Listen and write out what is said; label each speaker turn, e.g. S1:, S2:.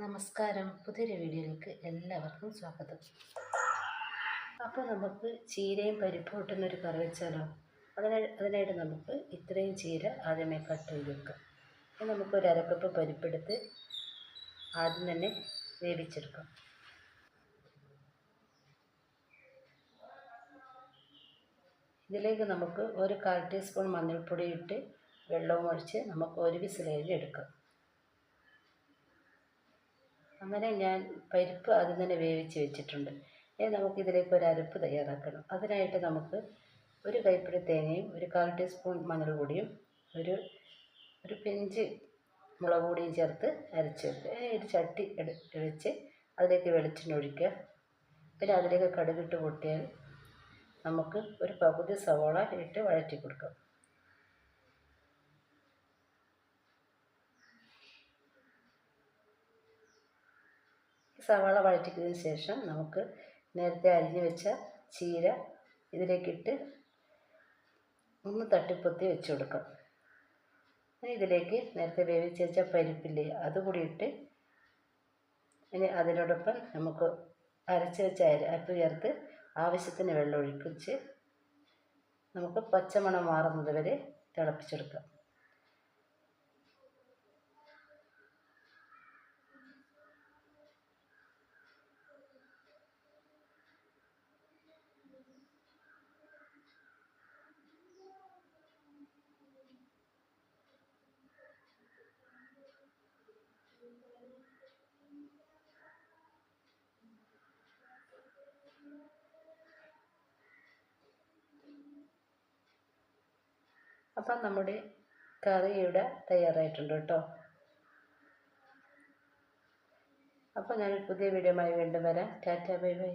S1: നമസ്കാരം. പുതിയൊരു വീഡിയോയിലേക്ക് എല്ലാവർക്കും സ്വാഗതം. അപ്പോൾ നമുക്ക് ചീരയും പരിപ്പും ഇട്ടുന്നൊരു കറി വെച്ചാലോ? അതിനായി അതിനായിട്ട് നമുക്ക് ഇത്രയും ചീര ആദ്യമേ കട്ട് ചെയ്ത് വെക്കാം. ഇനി നമുക്ക് ഒരു അരക്കപ്പ് പരിപ്പെടുത്ത് ആദ്യം തന്നെ വേവിച്ചെടുക്കാം. ഇതിലേക്ക് നമുക്ക് ഒരു കാൽ ടീസ്പൂൺ മഞ്ഞൾപ്പൊടി ഇട്ട് വെള്ളവും ഒഴിച്ച് നമുക്ക് ഒരു വിസിലേഴ് എടുക്കാം. അങ്ങനെ ഞാൻ പരിപ്പ് ആദ്യം തന്നെ വേവിച്ച് വെച്ചിട്ടുണ്ട്. ഇനി നമുക്കിതിലേക്ക് ഒരു അരപ്പ് തയ്യാറാക്കണം. അതിനായിട്ട് നമുക്ക് ഒരു കൈപ്പിടി തേങ്ങയും ഒരു കാൽ ടീസ്പൂൺ മഞ്ഞൾപ്പൊടിയും ഒരു ഒരു പിഞ്ച് മുളക് പൊടിയും ചേർത്ത് അരച്ച് വെക്കുക. ഒരു ചട്ടി വെച്ച് അതിലേക്ക് വെളിച്ചെണ്ണ ഒഴിക്കുക. പിന്നെ അതിലേക്ക് കടുകിട്ട് പൊട്ടിയാൽ നമുക്ക് ഒരു പകുതി സവാള ഇട്ട് വഴറ്റി കൊടുക്കാം. സവാള വഴറ്റിയതിന് ശേഷം നമുക്ക് നേരത്തെ അരിഞ്ഞു വെച്ച ചീര ഇതിലേക്കിട്ട് ഒന്ന് തട്ടിപ്പൊത്തി വെച്ച് കൊടുക്കാം. ഇതിലേക്ക് നേരത്തെ വേവിച്ച് വെച്ച പരിപ്പില്ലേ അതുകൂടി ഇട്ട് ഇനി അതിനോടൊപ്പം നമുക്ക് അരച്ച് വെച്ച അരപ്പ് ചേർത്ത് ആവശ്യത്തിന് വെള്ളം ഒഴിപ്പിച്ച് നമുക്ക് പച്ചമണം മാറുന്നത് വരെ തിളപ്പിച്ചെടുക്കാം. അപ്പം നമ്മുടെ കറി ഇവിടെ തയ്യാറായിട്ടുണ്ട് കേട്ടോ. അപ്പോൾ ഞാൻ പുതിയ വീഡിയോയുമായി വീണ്ടും വരാം. Tata bye bye.